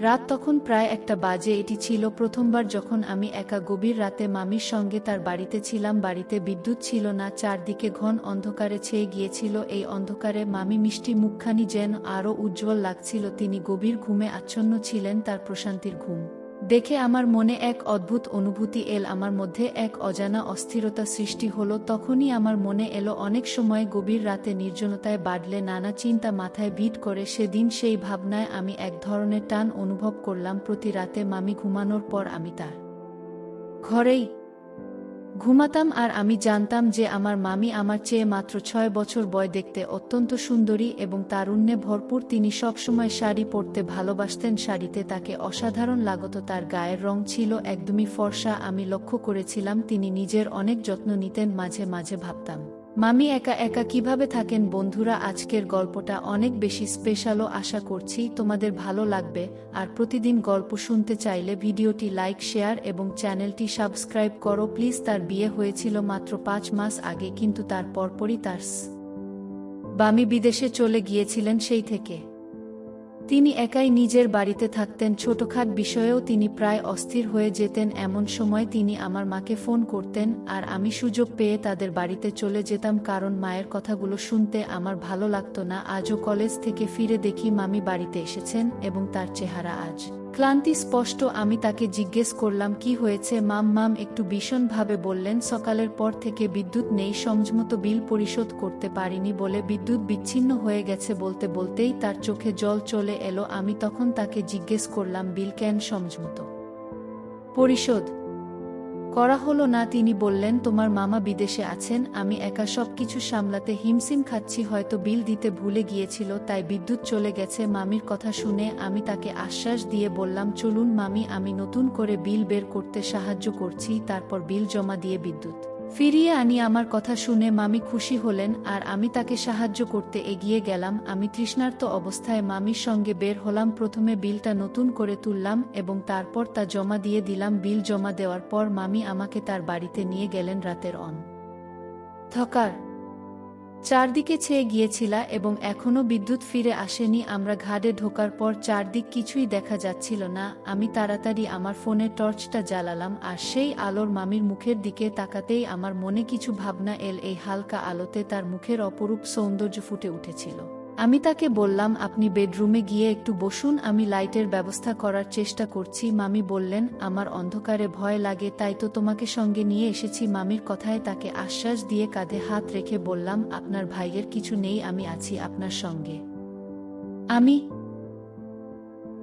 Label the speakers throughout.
Speaker 1: রাত তখন প্রায় একটা বাজে। এটি ছিল প্রথমবার যখন আমি একা গভীর রাতে মামির সঙ্গে তার বাড়িতে ছিলাম। বাড়িতে বিদ্যুৎ ছিল না, চারদিকে ঘন অন্ধকারে ছেয়ে গিয়েছিল। এই অন্ধকারে মামি মিষ্টি মুখখানি যেন আরও উজ্জ্বল লাগছিল। তিনি গভীর ঘুমে আচ্ছন্ন ছিলেন, তার প্রশান্তির ঘুম। দেখে আমার মনে এক অদ্ভুত অনুভূতি এল, আমার মধ্যে এক অজানা অস্থিরতা সৃষ্টি হলো। তখনই আমার মনে এলো, অনেক সময় গভীর রাতে নির্জনতায় বাড়লে নানা চিন্তা মাথায় ভিট করে, সেদিন সেই ভাবনায় আমি এক ধরনের টান অনুভব করলাম প্রতি রাতে মামি ঘুমানোর পর আমি তার ঘরেই ঘুমাতাম আর আমি জানতাম যে আমার মামি আমার চেয়ে মাত্র ছয় বছর বয় দেখতে অত্যন্ত সুন্দরী এবং তারুণ্যে ভরপুর। তিনি সবসময় শাড়ি পরতে ভালোবাসতেন, শাড়িতে তাকে অসাধারণ লাগত। তার গায়ের রং ছিল একদমই ফর্সা। আমি লক্ষ্য করেছিলাম তিনি নিজের অনেক যত্ন নিতেন, মাঝে মাঝে ভাবতাম। মামি একা একা কীভাবে থাকেন? বন্ধুরা, আজকের গল্পটা অনেক বেশি স্পেশালও আশা করছি তোমাদের ভালো লাগবে। আর প্রতিদিন গল্প শুনতে চাইলে ভিডিওটি লাইক শেয়ার এবং চ্যানেলটি সাবস্ক্রাইব করো। প্লিজ, তার বিয়ে হয়েছিল মাত্র পাঁচ মাস আগে, কিন্তু তার পরপরই তার বামি বিদেশে চলে গিয়েছিলেন সেই থেকে। তিনি একাই নিজের বাড়িতে থাকতেন। ছোটখাট বিষয়েও তিনি প্রায় অস্থির হয়ে যেতেন। এমন সময় তিনি আমার মাকে ফোন করতেন আর আমি সুযোগ পেয়ে তাদের বাড়িতে চলে যেতাম কারণ মায়ের কথাগুলো শুনতে আমার ভালো লাগতো না। আজও কলেজ থেকে ফিরে দেখি মামি বাড়িতে এসেছেন এবং তার চেহারা আজ ক্লান্তি স্পষ্ট, আমি তাকে জিজ্ঞেস করলাম, কি হয়েছে মাম? মাম একটু ভীষণভাবে বললেন, সকালের পর থেকে বিদ্যুৎ নেই সমঝমতো বিল পরিশোধ করতে পারিনি বলে বিদ্যুৎ বিচ্ছিন্ন হয়ে গেছে বলতে বলতেই তার চোখে জল চলে এলো, আমি তখন তাকে জিজ্ঞেস করলাম, বিল কেন সমঝমতো পরিশোধ। করা হলো না, তিনি বললেন, তোমার মামা বিদেশে আছেন, আমি একা সব কিছু সামলাতে হিমসিম খাচ্ছি, হয়তো বিল দিতে ভুলে গিয়েছিল, তাই বিদ্যুৎ চলে গেছে, মামির কথা শুনে আমি তাকে আশ্বাস দিয়ে বললাম, চলুন মামি, আমি নতুন করে বিল বের করতে সাহায্য করছি, তারপর বিল জমা দিয়ে বিদ্যুৎ। ফিরিয়ে আনি আমার কথা শুনে মামি খুশি হলেন, আর আমি তাকে সাহায্য করতে এগিয়ে গেলাম। আমি তৃষ্ণার্ত অবস্থায় মামির সঙ্গে বের হলাম, প্রথমে বিলটা নতুন করে তুললাম এবং তারপর তা জমা দিয়ে দিলাম। বিল জমা দেওয়ার পর মামি আমাকে তার বাড়িতে নিয়ে গেলেন রাতের অন। থকার চারদিকে ছেয়ে গিয়েছিলা এবং এখনও বিদ্যুৎ ফিরে আসেনি, আমরা ঘাটে ঢোকার পর চারদিক কিছুই দেখা যাচ্ছিল না। আমি তাড়াতাড়ি আমার ফোনে টর্চটা জ্বালালাম আর সেই আলোর মামির মুখের দিকে তাকাতেই আমার মনে কিছু ভাবনা এল, এই হালকা আলোতে তার মুখের অপরূপ সৌন্দর্য ফুটে উঠেছিল। আমি তাকে বললাম, আপনি বেডরুমে গিয়ে একটু বসুন, আমি লাইটের ব্যবস্থা করার চেষ্টা করছি। মামি বললেন, আমার অন্ধকারে ভয় লাগে, তাই তো তোমাকে সঙ্গে নিয়ে এসেছি। মামির কথায় তাকে আশ্বাস দিয়ে কাঁধে হাত রেখে বললাম, আপনার ভাইয়ের কিছু নেই, আমি আছি আপনার সঙ্গে। আমি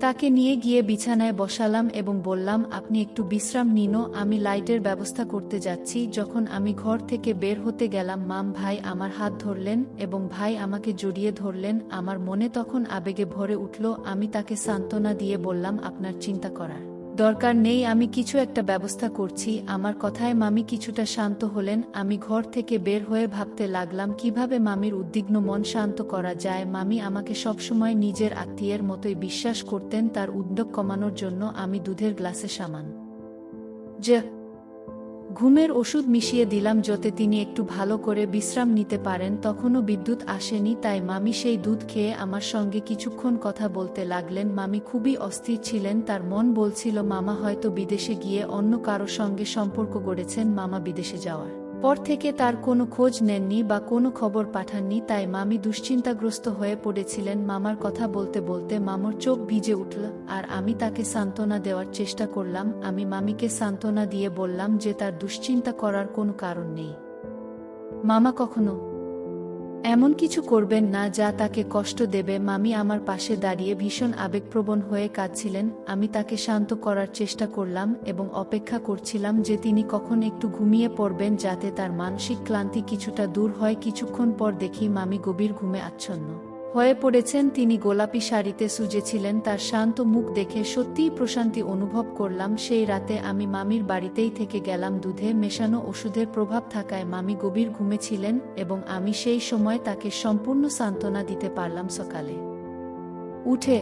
Speaker 1: তাকে নিয়ে গিয়ে বিছানায় বসালাম এবং বললাম, আপনি একটু বিশ্রাম নিনো, আমি লাইটের ব্যবস্থা করতে যাচ্ছি। যখন আমি ঘর থেকে বের হতে গেলাম, মাম, ভাই আমার হাত ধরলেন এবং ভাই আমাকে জড়িয়ে ধরলেন। আমার মনে তখন আবেগে ভরে উঠল, আমি তাকে সান্ত্বনা দিয়ে বললাম, আপনার চিন্তা করার দরকার নেই, আমি কিছু একটা ব্যবস্থা করছি। আমার কথায় মামি কিছুটা শান্ত হলেন, আমি ঘর থেকে বের হয়ে ভাবতে লাগলাম, কীভাবে মামির উদ্বিগ্ন মন শান্ত করা যায়? মামি আমাকে সবসময় নিজের আত্মীয়ের মতোই বিশ্বাস করতেন, তার উদ্যোগ কমানোর জন্য আমি দুধের গ্লাসে সামান। যে ঘুমের ওষুধ মিশিয়ে দিলাম যাতে তিনি একটু ভালো করে বিশ্রাম নিতে পারেন, তখনও বিদ্যুৎ আসেনি, তাই মামি সেই দুধ খেয়ে আমার সঙ্গে কিছুক্ষণ কথা বলতে লাগলেন। মামি খুবই অস্থির ছিলেন, তার মন বলছিল, মামা হয়তো বিদেশে গিয়ে অন্য কারও সঙ্গে সম্পর্ক গড়েছেন, মামা বিদেশে যাওয়ার। পর থেকে তার কোনো খোঁজ নেননি বা কোনো খবর পাঠাননি, তাই মামি দুশ্চিন্তাগ্রস্ত হয়ে পড়েছিলেন মামার কথা বলতে বলতে। মামর চোখ ভিজে উঠল, আর আমি তাকে সান্ত্বনা দেওয়ার চেষ্টা করলাম। আমি মামিকে সান্ত্বনা দিয়ে বললাম যে তার দুশ্চিন্তা করার কোনো কারণ নেই। মামা কখনো এমন কিছু করবেন না যা তাকে কষ্ট দেবে। মামি আমার পাশে দাঁড়িয়ে ভীষণ আবেগপ্রবণ হয়ে কাঁদছিলেন। আমি তাকে শান্ত করার চেষ্টা করলাম এবং অপেক্ষা করছিলাম যে তিনি কখন একটু ঘুমিয়ে পড়বেন যাতে তার মানসিক ক্লান্তি কিছুটা দূর হয়। কিছুক্ষণ পর দেখি মামি গভীর ঘুমে আচ্ছন্ন। হয়ে পড়েছেন তিনি গোলাপি শাড়িতে সুজেছিলেন তার শান্ত মুখ দেখে সত্যিই প্রশান্তি অনুভব করলাম, সেই রাতে আমি মামির বাড়িতেই থেকে গেলাম দুধে মেশানো ওষুধের প্রভাব থাকায় মামি গভীর ঘুমেছিলেন এবং আমি সেই সময় তাকে সম্পূর্ণ সান্ত্বনা দিতে পারলাম সকালে। উঠে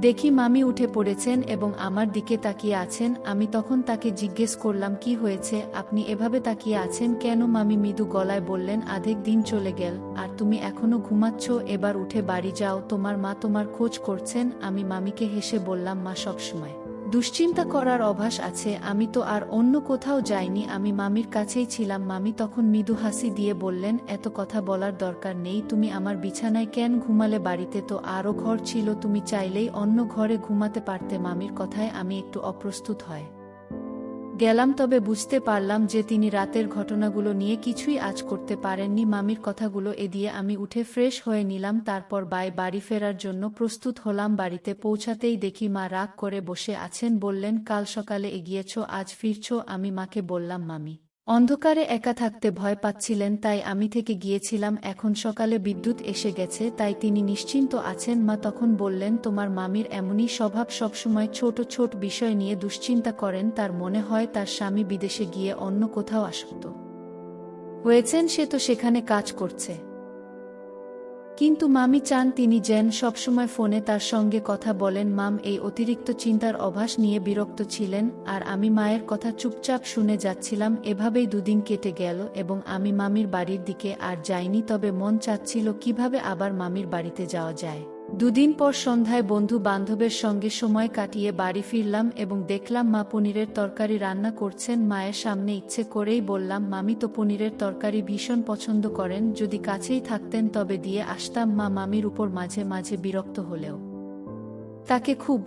Speaker 1: দেখি মামি উঠে পড়েছেন এবং আমার দিকে তাকিয়ে আছেন, আমি তখন তাকে জিজ্ঞেস করলাম, কি হয়েছে? আপনি এভাবে তাকিয়ে আছেন কেন? মামি মৃদু গলায় বললেন, আধেক দিন চলে গেল, আর তুমি এখনও ঘুমাচ্ছ, এবার উঠে বাড়ি যাও, তোমার মা তোমার খোঁজ করছেন। আমি মামিকে হেসে বললাম, মা সবসময়। দুশ্চিন্তা করার অভ্যাস আছে, আমি তো আর অন্য কোথাও যাইনি, আমি মামির কাছেই ছিলাম, মামি তখন মৃদু হাসি দিয়ে বললেন, এত কথা বলার দরকার নেই, তুমি আমার বিছানায় কেন ঘুমালে বাড়িতে? তো আরও ঘর ছিল, তুমি চাইলেই অন্য ঘরে ঘুমাতে পারতে। মামির কথায় আমি একটু অপ্রস্তুত হয়। গেলাম তবে বুঝতে পারলাম যে তিনি রাতের ঘটনাগুলো নিয়ে কিছুই আজ করতে পারেননি। মামির কথাগুলো এদিয়ে আমি উঠে ফ্রেশ হয়ে নিলাম, তারপর বাই বাড়ি ফেরার জন্য প্রস্তুত হলাম, বাড়িতে পৌঁছাতেই দেখি মা রাগ করে বসে আছেন, বললেন, কাল সকালে এগিয়েছ, আজ ফিরছ? আমি মাকে বললাম, মামি। অন্ধকারে একা থাকতে ভয় পাচ্ছিলেন, তাই আমি থেকে গিয়েছিলাম, এখন সকালে বিদ্যুৎ এসে গেছে, তাই তিনি নিশ্চিন্ত আছেন, মা তখন বললেন, তোমার মামির এমনই স্বভাব সবসময় ছোট ছোট বিষয় নিয়ে দুশ্চিন্তা করেন, তার মনে হয় তার স্বামী বিদেশে গিয়ে অন্য কোথাও আসক্ত। হয়েছেন সে তো সেখানে কাজ করছে। কিন্তু মামি চান তিনি যেন সবসময় ফোনে তার সঙ্গে কথা বলেন। মাম, এই অতিরিক্ত চিন্তার অভাস নিয়ে বিরক্ত ছিলেন, আর আমি মায়ের কথা চুপচাপ শুনে যাচ্ছিলাম। এভাবেই দুদিন কেটে গেল এবং আমি মামির বাড়ির দিকে আর যাইনি, তবে মন চাচ্ছিল কীভাবে আবার মামির বাড়িতে যাওয়া যায়। দুদিন পর সন্ধ্যায় বন্ধু বান্ধবের সঙ্গে সময় কাটিয়ে বাড়ি ফিরলাম এবং দেখলাম মা পনিরের তরকারি রান্না করছেন। মায়ের সামনে ইচ্ছে করেই বললাম, মামি তো পনিরের তরকারি ভীষণ পছন্দ করেন, যদি কাছেই থাকতেন তবে দিয়ে আসতাম। মা মামির উপর মাঝে মাঝে বিরক্ত হলেও। তাকে খুব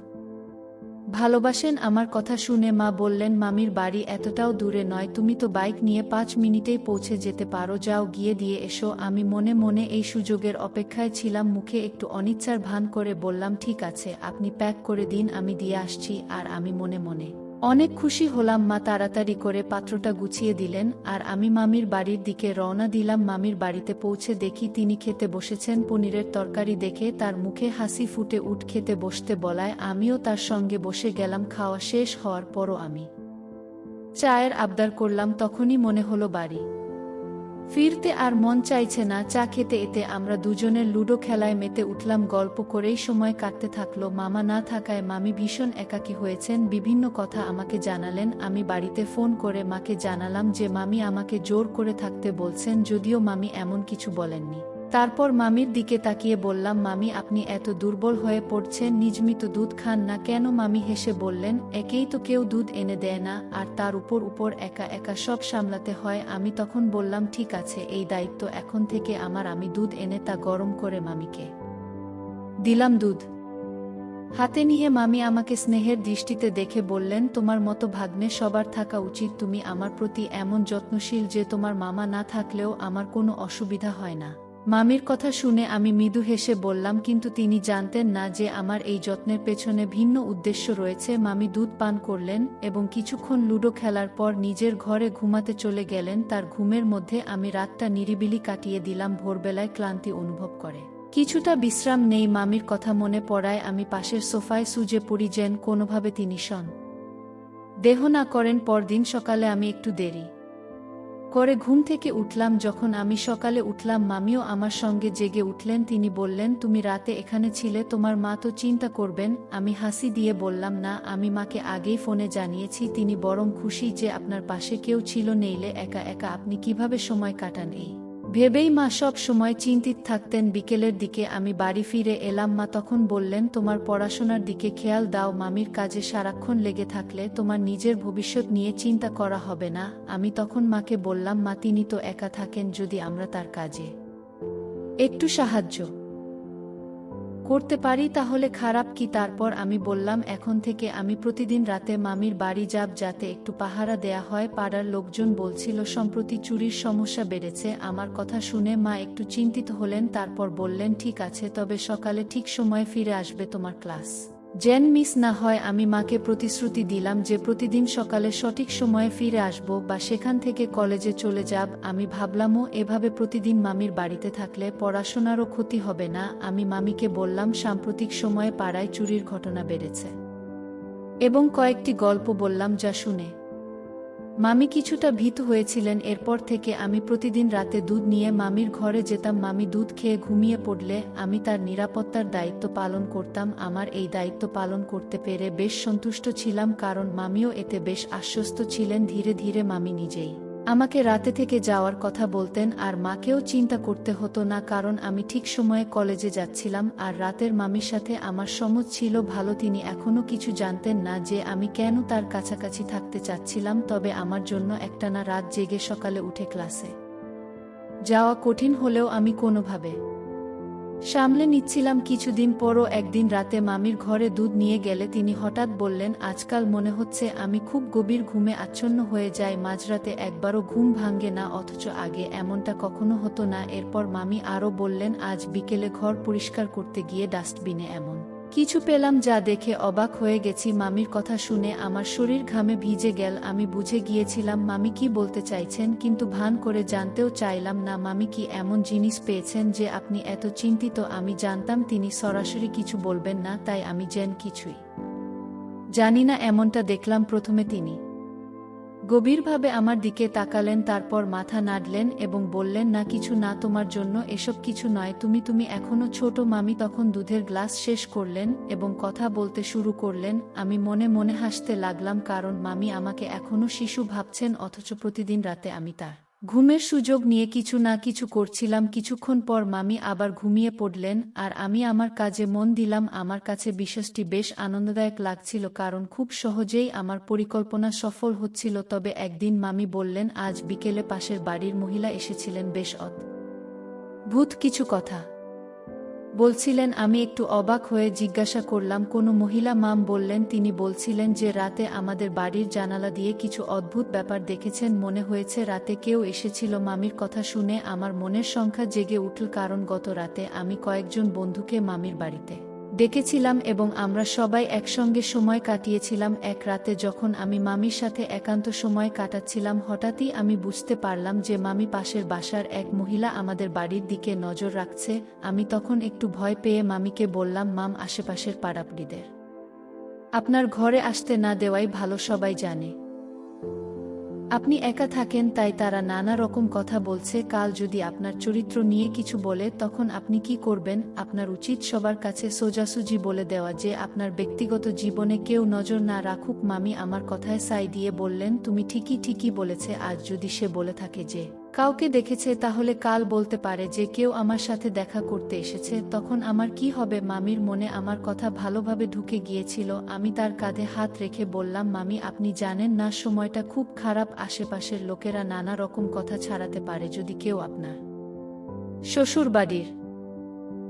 Speaker 1: ভালোবাসেন আমার কথা শুনে মা বললেন, মামির বাড়ি এতটাও দূরে নয়, তুমি তো বাইক নিয়ে পাঁচ মিনিটেই পৌঁছে যেতে পারো, যাও গিয়ে দিয়ে এসো। আমি মনে মনে এই সুযোগের অপেক্ষায় ছিলাম, মুখে একটু অনিচ্ছার ভান করে বললাম, ঠিক আছে, আপনি প্যাক করে দিন, আমি দিয়ে আসছি। আর আমি মনে মনে অনেক খুশি হলাম, মা তাড়াতাড়ি করে পাত্রটা গুছিয়ে দিলেন আর আমি মামির বাড়ির দিকে রওনা দিলাম। মামির বাড়িতে পৌঁছে দেখি তিনি খেতে বসেছেন। পনিরের তরকারি দেখে তার মুখে হাসি ফুটে উঠ, খেতে বসতে বলায়, আমিও তার সঙ্গে বসে গেলাম, খাওয়া শেষ হওয়ার পরও আমি চায়ের আবদার করলাম, তখনই মনে হলো বাড়ি। ফিরতে আর মন চাইছে না, চা খেতে এতে আমরা দুজনের লুডো খেলায় মেতে উঠলাম, গল্প করেই সময় কাটতে থাকল। মামা না থাকায় মামি ভীষণ একাকী হয়েছেন, বিভিন্ন কথা আমাকে জানালেন, আমি বাড়িতে ফোন করে মাকে জানালাম যে, মামি আমাকে জোর করে থাকতে বলছেন, যদিও মামি এমন কিছু বলেননি। তারপর মামির দিকে তাকিয়ে বললাম, মামি, আপনি এত দুর্বল হয়ে পড়ছেন নিজমিত দুধ খান না কেন? মামি হেসে বললেন, একেই তো কেউ দুধ এনে দেয় না, আর তার উপর উপর একা একা সব সামলাতে হয়। আমি তখন বললাম, ঠিক আছে, এই দায়িত্ব এখন থেকে আমার, আমি দুধ এনে তা গরম করে মামিকে দিলাম দুধ। হাতে নিয়ে মামি আমাকে স্নেহের দৃষ্টিতে দেখে বললেন, তোমার মতো ভাগ্নে সবার থাকা উচিত, তুমি আমার প্রতি এমন যত্নশীল যে তোমার মামা না থাকলেও আমার কোনো অসুবিধা হয় না। মামির কথা শুনে আমি মৃদু হেসে বললাম, কিন্তু তিনি জানতেন না যে আমার এই যত্নের পেছনে ভিন্ন উদ্দেশ্য রয়েছে। মামি দুধ পান করলেন এবং কিছুক্ষণ লুডো খেলার পর নিজের ঘরে ঘুমাতে চলে গেলেন। তার ঘুমের মধ্যে আমি রাতটা নিরিবিলি কাটিয়ে দিলাম, ভোরবেলায় ক্লান্তি অনুভব করে। কিছুটা বিশ্রাম নেই মামির কথা মনে পড়ায় আমি পাশের সোফায় সুজে পড়ি যেন কোনোভাবে তিনি শন দেহ না করেন, পরদিন সকালে আমি একটু দেরি। করে ঘুম থেকে উঠলাম যখন আমি সকালে উঠলাম, মামিও আমার সঙ্গে জেগে উঠলেন। তিনি বললেন, তুমি রাতে এখানে ছিলে, তোমার মা তো চিন্তা করবেন। আমি হাসি দিয়ে বললাম, না, আমি মাকে আগেই ফোনে জানিয়েছি। তিনি বরং খুশি যে আপনার পাশে কেউ ছিল, নেইলে একা একা আপনি কীভাবে সময় কাটান এই ভেবেই মা সব সময় চিন্তিত থাকতেন বিকেলের দিকে। আমি বাড়ি ফিরে এলাম, মা তখন বললেন, তোমার পড়াশোনার দিকে খেয়াল দাও, মামির কাজে সারাক্ষণ লেগে থাকলে তোমার নিজের ভবিষ্যৎ নিয়ে চিন্তা করা হবে না। আমি তখন মাকে বললাম, মা, তিনি তো একা থাকেন, যদি আমরা তার কাজে। একটু সাহায্য। করতে পারি তাহলে খারাপ কি? তারপর আমি বললাম, এখন থেকে আমি প্রতিদিন রাতে মামির বাড়ি যাব যাতে একটু পাহারা দেয়া হয়। পাড়ার লোকজন বলছিল, সম্প্রতি চুরির সমস্যা বেড়েছে। আমার কথা শুনে মা একটু চিন্তিত হলেন, তারপর বললেন, ঠিক আছে, তবে সকালে ঠিক সময়ে ফিরে আসবে তোমার ক্লাস। জেন মিস না হয় আমি মাকে প্রতিশ্রুতি দিলাম যে প্রতিদিন সকালে সঠিক সময়ে ফিরে আসব বা সেখান থেকে কলেজে চলে যাব। আমি ভাবলামও এভাবে প্রতিদিন মামির বাড়িতে থাকলে পড়াশোনারও ক্ষতি হবে না। আমি মামিকে বললাম, সাম্প্রতিক সময়ে পাড়ায় চুরির ঘটনা বেড়েছে। এবং কয়েকটি গল্প বললাম যা শুনে। মামি কিছুটা ভীত হয়েছিলেন, এরপর থেকে আমি প্রতিদিন রাতে দুধ নিয়ে মামির ঘরে যেতাম। মামি দুধ খেয়ে ঘুমিয়ে পড়লে আমি তার নিরাপত্তার দায়িত্ব পালন করতাম। আমার এই দায়িত্ব পালন করতে পেরে বেশ সন্তুষ্ট ছিলাম, কারণ মামিও এতে বেশ আশ্বস্ত ছিলেন। ধীরে ধীরে মামি নিজেই আমাকে রাতে থেকে যাওয়ার কথা বলতেন আর মাকেও চিন্তা করতে হতো না কারণ আমি ঠিক সময়ে কলেজে যাচ্ছিলাম আর রাতের মামির সাথে আমার সমজ ছিল ভালো তিনি এখনও কিছু জানতেন না যে আমি কেন তার কাছাকাছি থাকতে চাচ্ছিলাম তবে আমার জন্য একটানা রাত জেগে সকালে উঠে ক্লাসে। যাওয়া কঠিন হলেও আমি কোনোভাবে সামলে নিচ্ছিলাম কিছুদিন পরও একদিন রাতে মামির ঘরে দুধ নিয়ে গেলে তিনি হঠাৎ বললেন, আজকাল মনে হচ্ছে আমি খুব গভীর ঘুমে আচ্ছন্ন হয়ে যাই, মাঝরাতে একবারও ঘুম ভাঙ্গে না, অথচ আগে এমনটা কখনো হতো না। এরপর মামি আরও বললেন, আজ বিকেলে ঘর পরিষ্কার করতে গিয়ে ডাস্টবিনে এমন কিছু পেলাম যা দেখে অবাক হয়ে গেছি। মামির কথা শুনে আমার শরীর ঘামে ভিজে গেল। আমি বুঝে গিয়েছিলাম, মামি কি বলতে চাইছেন? কিন্তু ভান করে জানতেও চাইলাম না, মামি কি এমন জিনিস পেয়েছেন যে আপনি এত চিন্তিত? আমি জানতাম তিনি সরাসরি কিছু বলবেন না, তাই আমি জেন কিছুই জানি না, এমনটা দেখলাম প্রথমে তিনি। গভীরভাবে আমার দিকে তাকালেন, তারপর মাথা নাড়লেন এবং বললেন, না, কিছু না, তোমার জন্য এসব কিছু নয়, তুমি তুমি এখনও ছোট মামি। তখন দুধের গ্লাস শেষ করলেন এবং কথা বলতে শুরু করলেন, আমি মনে মনে হাসতে লাগলাম, কারণ মামি আমাকে এখনও শিশু ভাবছেন, অথচ প্রতিদিন রাতে আমি তার ঘুমের সুযোগ নিয়ে কিছু না কিছু করছিলাম। কিছুক্ষণ পর মামি আবার ঘুমিয়ে পড়লেন আর আমি আমার কাজে মন দিলাম। আমার কাছে বিশ্বাসটি বেশ আনন্দদায়ক লাগছিল কারণ খুব সহজেই আমার পরিকল্পনা সফল হচ্ছিল। তবে একদিন মামি বললেন, আজ বিকেলে পাশের বাড়ির মহিলা এসেছিলেন বেশ অত ভূত, কিছু কথা। বলছিলেন, আমি একটু অবাক হয়ে জিজ্ঞাসা করলাম, কোনো মহিলা মাম বললেন, তিনি বলছিলেন যে রাতে আমাদের বাড়ির জানালা দিয়ে কিছু অদ্ভুত ব্যাপার দেখেছেন, মনে হয়েছে রাতে কেউ এসেছিল, মামির কথা শুনে আমার মনের সংখ্যা জেগে উঠল, কারণ গত রাতে আমি কয়েকজন বন্ধুকে মামির বাড়িতে ডেকেছিলাম এবং আমরা সবাই একসঙ্গে সময় কাটিয়েছিলাম এক রাতে যখন আমি মামির সাথে একান্ত সময় কাটাচ্ছিলাম হঠাৎই আমি বুঝতে পারলাম যে মামি পাশের বাসার এক মহিলা আমাদের বাড়ির দিকে নজর রাখছে, আমি তখন একটু ভয় পেয়ে মামিকে বললাম, মাম, আশেপাশের পাড়াপড়িদের। আপনার ঘরে আসতে না দেওয়াই ভালো, সবাই জানে। আপনি একা থাকেন, তাই তারা নানা রকম কথা বলছে। কাল যদি আপনার চরিত্র নিয়ে কিছু বলে, তখন আপনি কি করবেন? আপনার উচিত সবার কাছে সোজাসুজি বলে দেওয়া যে, আপনার ব্যক্তিগত জীবনে কেউ নজর না রাখুক। মামি আমার কথায় সাই দিয়ে বললেন, তুমি ঠিকই ঠিকই বলেছে। আজ যদি সে বলে থাকে যে কাউকে দেখেছে তাহলে কাল বলতে পারে যে কেউ আমার সাথে দেখা করতে এসেছে, তখন আমার কি হবে? মামির মনে আমার কথা ভালোভাবে ঢুকে গিয়েছিল, আমি তার কাঁধে হাত রেখে বললাম, মামি, আপনি জানেন না, সময়টা খুব খারাপ, আশেপাশের লোকেরা নানা রকম কথা ছাড়াতে পারে যদি কেউ আপনার শ্বশুর বাড়ির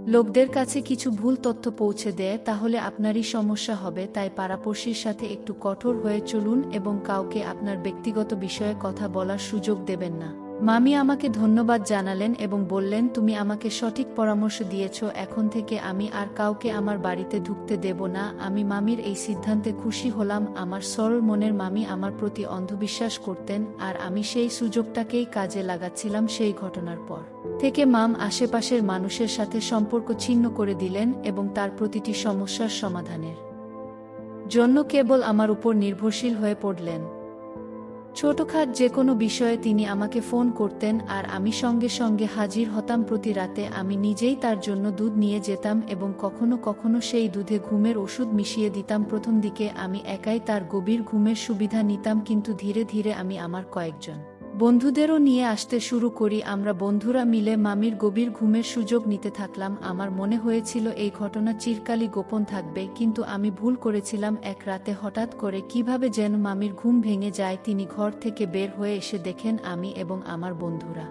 Speaker 1: লোকদের কাছে কিছু ভুল তথ্য পৌঁছে দেয়, তাহলে আপনারই সমস্যা হবে, তাই পাড়াপড়শির সাথে একটু কঠোর হয়ে চলুন এবং কাউকে আপনার ব্যক্তিগত বিষয়ে কথা বলার সুযোগ দেবেন না। মামি আমাকে ধন্যবাদ জানালেন এবং বললেন, তুমি আমাকে সঠিক পরামর্শ দিয়েছ, এখন থেকে আমি আর কাউকে আমার বাড়িতে ঢুকতে দেব না। আমি মামির এই সিদ্ধান্তে খুশি হলাম। আমার সরল মনের মামি আমার প্রতি অন্ধবিশ্বাস করতেন আর আমি সেই সুযোগটাকেই কাজে লাগাচ্ছিলাম সেই ঘটনার পর থেকে। মাম আশেপাশের মানুষের সাথে সম্পর্ক ছিন্ন করে দিলেন এবং তার প্রতিটি সমস্যার সমাধানের জন্য কেবল আমার উপর নির্ভরশীল হয়ে পড়লেন। ছোটখাট যে কোনো বিষয়ে তিনি আমাকে ফোন করতেন আর আমি সঙ্গে সঙ্গে হাজির হতাম প্রতি রাতে আমি নিজেই তার জন্য দুধ নিয়ে যেতাম এবং কখনো কখনো সেই দুধে ঘুমের ওষুধ মিশিয়ে দিতাম। প্রথম দিকে আমি একাই তার গভীর ঘুমের সুবিধা নিতাম, কিন্তু ধীরে ধীরে আমি আমার কয়েকজন বন্ধুদেরও নিয়ে আসতে শুরু করি। আমরা বন্ধুরা মিলে মামির গভীর ঘুমের সুযোগ নিতে থাকলাম। আমার মনে হয়েছিল এই ঘটনা চিরকালই গোপন থাকবে, কিন্তু আমি ভুল করেছিলাম এক রাতে হঠাৎ করে কীভাবে যেন মামির ঘুম ভেঙে যায় তিনি ঘর থেকে বের হয়ে এসে দেখেন আমি এবং আমার বন্ধুরা।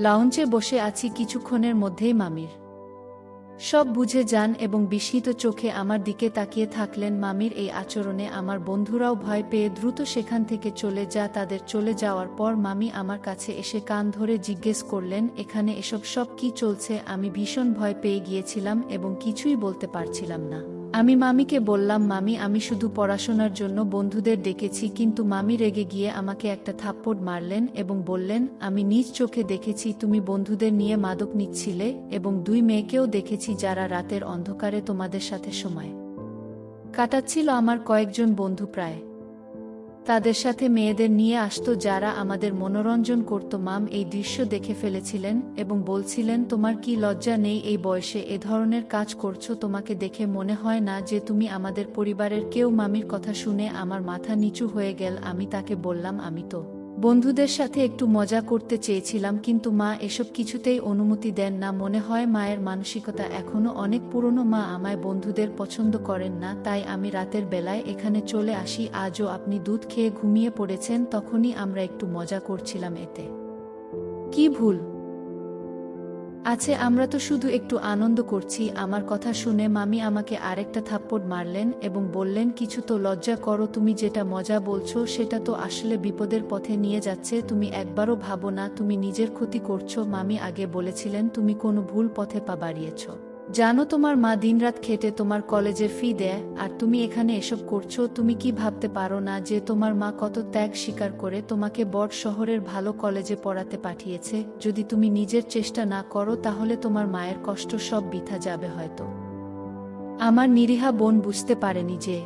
Speaker 1: লাউঞ্চে বসে আছি কিছুক্ষণের মধ্যেই মামির। সব বুঝে যান এবং বিস্মিত চোখে আমার দিকে তাকিয়ে থাকলেন মামির এই আচরণে আমার বন্ধুরাও ভয় পেয়ে দ্রুত সেখান থেকে চলে যা তাদের চলে যাওয়ার পর মামি আমার কাছে এসে কান ধরে জিজ্ঞেস করলেন, এখানে এসব সব কি চলছে? আমি ভীষণ ভয় পেয়ে গিয়েছিলাম এবং কিছুই বলতে পারছিলাম না। আমি মামিকে বললাম, মামি, আমি শুধু পড়াশোনার জন্য বন্ধুদের ডেকেছি, কিন্তু মামি রেগে গিয়ে আমাকে একটা থাপ্পড় মারলেন এবং বললেন, আমি নিজ চোখে দেখেছি তুমি বন্ধুদের নিয়ে মাদক নিচ্ছিলে এবং দুই মেয়েকেও দেখেছি যারা রাতের অন্ধকারে তোমাদের সাথে সময় কাটাচ্ছিল আমার কয়েকজন বন্ধু প্রায়। তাদের সাথে মেয়েদের নিয়ে আসতো যারা আমাদের মনোরঞ্জন করত। মাম, এই দৃশ্য দেখে ফেলেছিলেন এবং বলছিলেন, তোমার কি লজ্জা নেই এই বয়সে? এ ধরনের কাজ করছ, তোমাকে দেখে মনে হয় না যে তুমি আমাদের পরিবারের কেউ মামির কথা শুনে আমার মাথা নিচু হয়ে গেল। আমি তাকে বললাম, আমি তো বন্ধুদের সাথে একটু মজা করতে চেয়েছিলাম, কিন্তু মা এসব কিছুতেই অনুমতি দেন না। মনে হয় মায়ের মানসিকতা এখনও অনেক পুরনো। মা আমায় বন্ধুদের পছন্দ করেন না, তাই আমি রাতের বেলায় এখানে চলে আসি। আজও আপনি দুধ খেয়ে ঘুমিয়ে পড়েছেন, তখনই আমরা একটু মজা করছিলাম এতে। কি ভুল? আছে, আমরা তো শুধু একটু আনন্দ করছি। আমার কথা শুনে মামি আমাকে আরেকটা থাপ্পড় মারলেন এবং বললেন, কিছু তো লজ্জা করো তুমি যেটা মজা বলছো, সেটা তো আসলে বিপদের পথে নিয়ে যাচ্ছে। তুমি একবারও ভাবো না, তুমি নিজের ক্ষতি করছ। মামি আগে বলেছিলেন, তুমি কোনো ভুল পথে পা বাড়িয়েছ। জানো তোমার মা দিনরাত খেটে তোমার কলেজের ফি দেয়, আর তুমি এখানে এসব করছ, তুমি কি ভাবতে পারো না যে তোমার মা কত ত্যাগ স্বীকার করে তোমাকে বড় শহরের ভালো কলেজে পড়াতে পাঠিয়েছে? যদি তুমি নিজের চেষ্টা না করো, তাহলে তোমার মায়ের কষ্ট সব বৃথা যাবে হয়তো। আমার নিরীহা বোন বুঝতে পারেনি যে,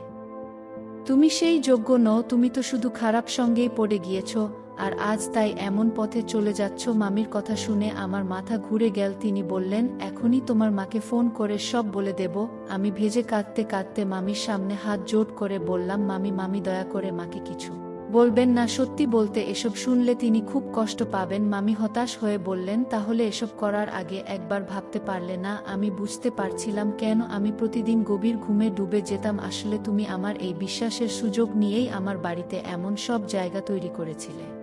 Speaker 1: তুমি সেই যোগ্য নও, তুমি তো শুধু খারাপ সঙ্গেই পড়ে গিয়েছ আর আজ তাই এমন পথে চলে যাচ্ছ মামির কথা শুনে আমার মাথা ঘুরে গেল। তিনি বললেন, এখনই তোমার মাকে ফোন করে সব বলে দেব। আমি ভেজে কাঁদতে কাঁদতে মামির সামনে হাত জোট করে বললাম, মামি মামি, দয়া করে মাকে কিছু বলবেন না। সত্যি বলতে এসব শুনলে তিনি খুব কষ্ট পাবেন। মামি হতাশ হয়ে বললেন, তাহলে এসব করার আগে একবার ভাবতে পারলে না, আমি বুঝতে পারছিলাম কেন আমি প্রতিদিন গভীর ঘুমে ডুবে যেতাম। আসলে তুমি আমার এই বিশ্বাসের সুযোগ নিয়েই আমার বাড়িতে এমন সব জায়গা তৈরি করেছিলে।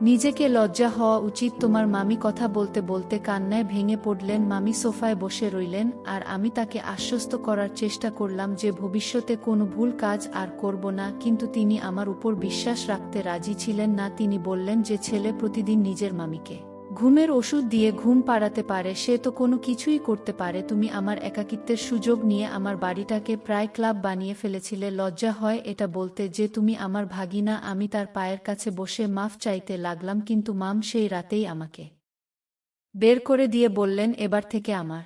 Speaker 1: নিজেকে লজ্জা হওয়া উচিত তোমার মামি কথা বলতে বলতে কান্নায় ভেঙে পড়লেন, মামি সোফায় বসে রইলেন, আর আমি তাকে আশ্বস্ত করার চেষ্টা করলাম যে ভবিষ্যতে কোনো ভুল কাজ আর করব না, কিন্তু তিনি আমার উপর বিশ্বাস রাখতে রাজি ছিলেন না। তিনি বললেন যে ছেলে প্রতিদিন নিজের মামিকে ঘুমের ওষুধ দিয়ে ঘুম পাড়াতে পারে, সে তো কোনো কিছুই করতে পারে। তুমি আমার একাকিত্বের সুযোগ নিয়ে আমার বাড়িটাকে প্রায় ক্লাব বানিয়ে ফেলেছিলে, লজ্জা হয় এটা বলতে যে তুমি আমার ভাগিনা, আমি তার পায়ের কাছে বসে মাফ চাইতে লাগলাম, কিন্তু মাম সেই রাতেই আমাকে বের করে দিয়ে বললেন, এবার থেকে আমার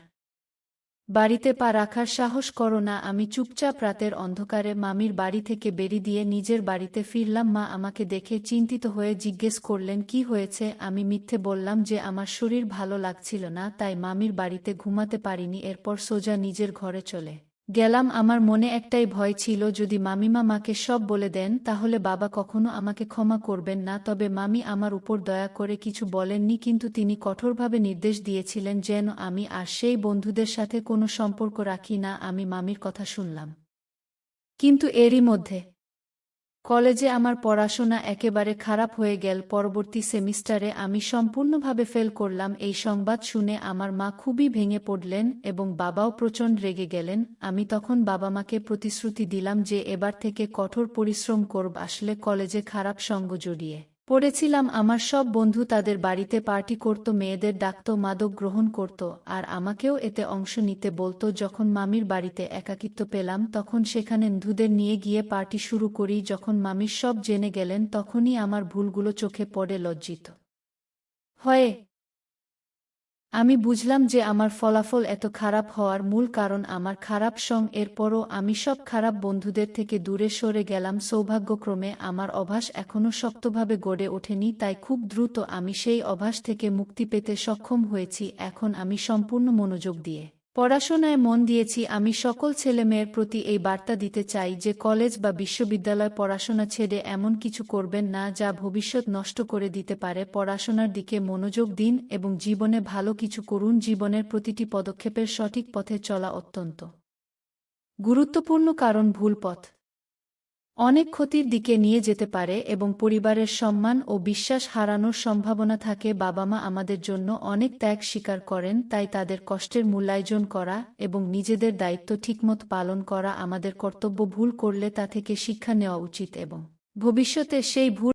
Speaker 1: বাড়িতে পা রাখার সাহস করো না, আমি চুপচাপ রাতের অন্ধকারে মামির বাড়ি থেকে বেরি দিয়ে নিজের বাড়িতে ফিরলাম। মা আমাকে দেখে চিন্তিত হয়ে জিজ্ঞেস করলেন, কি হয়েছে? আমি মিথ্যে বললাম যে, আমার শরীর ভালো লাগছিল না, তাই মামির বাড়িতে ঘুমাতে পারিনি, এরপর সোজা নিজের ঘরে চলে। গেলাম, আমার মনে একটাই ভয় ছিল, যদি মামিমা মাকে সব বলে দেন, তাহলে বাবা কখনো আমাকে ক্ষমা করবেন না। তবে মামি আমার উপর দয়া করে কিছু বলেননি, কিন্তু তিনি কঠোরভাবে নির্দেশ দিয়েছিলেন যেন আমি আর সেই বন্ধুদের সাথে কোনো সম্পর্ক রাখি না, আমি মামির কথা শুনলাম। কিন্তু এরই মধ্যে কলেজে আমার পড়াশোনা একেবারে খারাপ হয়ে গেল। পরবর্তী সেমিস্টারে আমি সম্পূর্ণভাবে ফেল করলাম। এই সংবাদ শুনে আমার মা খুবই ভেঙে পড়লেন এবং বাবাও প্রচণ্ড রেগে গেলেন। আমি তখন বাবা মাকে প্রতিশ্রুতি দিলাম যে এবার থেকে কঠোর পরিশ্রম করব। আসলে কলেজে খারাপ সঙ্গ জড়িয়ে পড়েছিলাম আমার সব বন্ধু তাদের বাড়িতে পার্টি করত, মেয়েদের ডাকত, মাদক গ্রহণ করত, আর আমাকেও এতে অংশ নিতে বলতো। যখন মামির বাড়িতে একাকিত্ব পেলাম, তখন সেখানে ধুদের নিয়ে গিয়ে পার্টি শুরু করি। যখন মামির সব জেনে গেলেন, তখনই আমার ভুলগুলো চোখে পড়ে লজ্জিত। হয়ে আমি বুঝলাম যে আমার ফলাফল এত খারাপ হওয়ার মূল কারণ আমার খারাপ সং এরপরও আমি সব খারাপ বন্ধুদের থেকে দূরে সরে গেলাম। সৌভাগ্যক্রমে আমার অভ্যাস এখনও শক্তভাবে গড়ে ওঠেনি, তাই খুব দ্রুত আমি সেই অভ্যাস থেকে মুক্তি পেতে সক্ষম হয়েছি। এখন আমি সম্পূর্ণ মনোযোগ দিয়ে পড়াশোনায় মন দিয়েছি, আমি সকল ছেলেমেয়ের প্রতি এই বার্তা দিতে চাই যে কলেজ বা বিশ্ববিদ্যালয় পড়াশোনা ছেড়ে এমন কিছু করবেন না যা ভবিষ্যৎ নষ্ট করে দিতে পারে। পড়াশোনার দিকে মনোযোগ দিন এবং জীবনে ভালো কিছু করুন। জীবনের প্রতিটি পদক্ষেপের সঠিক পথে চলা অত্যন্ত গুরুত্বপূর্ণ কারণ ভুল পথ। অনেক ক্ষতির দিকে নিয়ে যেতে পারে এবং পরিবারের সম্মান ও বিশ্বাস হারানোর সম্ভাবনা থাকে। বাবা মা আমাদের জন্য অনেক ত্যাগ স্বীকার করেন, তাই তাদের কষ্টের মূল্যায়জন করা এবং নিজেদের দায়িত্ব ঠিকমত পালন করা আমাদের কর্তব্য। ভুল করলে তা থেকে শিক্ষা নেওয়া উচিত এবং ভবিষ্যতে সেই ভুল